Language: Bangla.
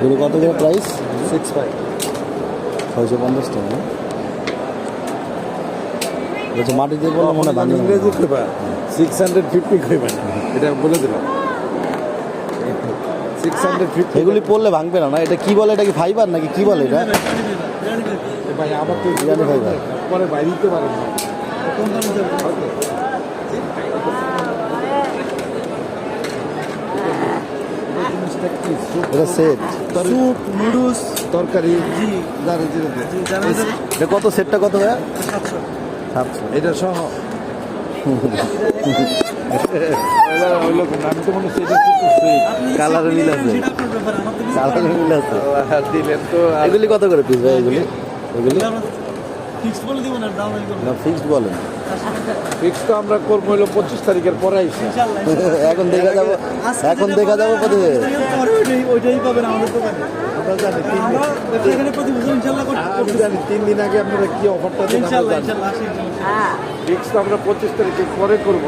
এগুলো কত করে প্রাইস সিক্স ফাইভ ছয়শো পঞ্চাশ টাকা না? বলছে মাটি দিয়ে বললে মনে হয় না। ইংরেজি কইবা সিক্স হান্ড্রেড ফিফটি কইবা এটা বলে দিলাম। সিক্স হান্ড্রেড ফিফটি এগুলি পড়লে ভাঙবে না না? এটা কি বলে? এটা কি ফাইবার নাকি কি বলে এটা? ভাই আমার তো বিরিয়ানি খাইবা। পরে বাইরে দিতে পারেন। না এটা সেট স্যুপ নুডলস তরকারি। জি। দাঁড়া জিরে এটা কত সেটটা কত ভাইয়া? সাতশো। এটা সহ। কালারে মিল আছে। কালারে মিল আছে। তো আর এগুলি কত করে পিস ভাই এগুলি? এগুলি? ফিক্স বলে দিব না না ফিক্সড বলেন ফিক্স তো আমরা করব হইল পঁচিশ তারিখের পরে আইসি। এখন দেখা যাব এখন দেখা যাব কত ওইটাই ওইটাই পাবেন আমাদের দোকানে। জানি তিন দিন। আমরা এখানে প্রতি বছর ইনশাল্লাহ আমি জানি তিন দিন আগে আপনারা কি অফারটা ফিক্স তো আমরা পঁচিশ তারিখের পরে করব।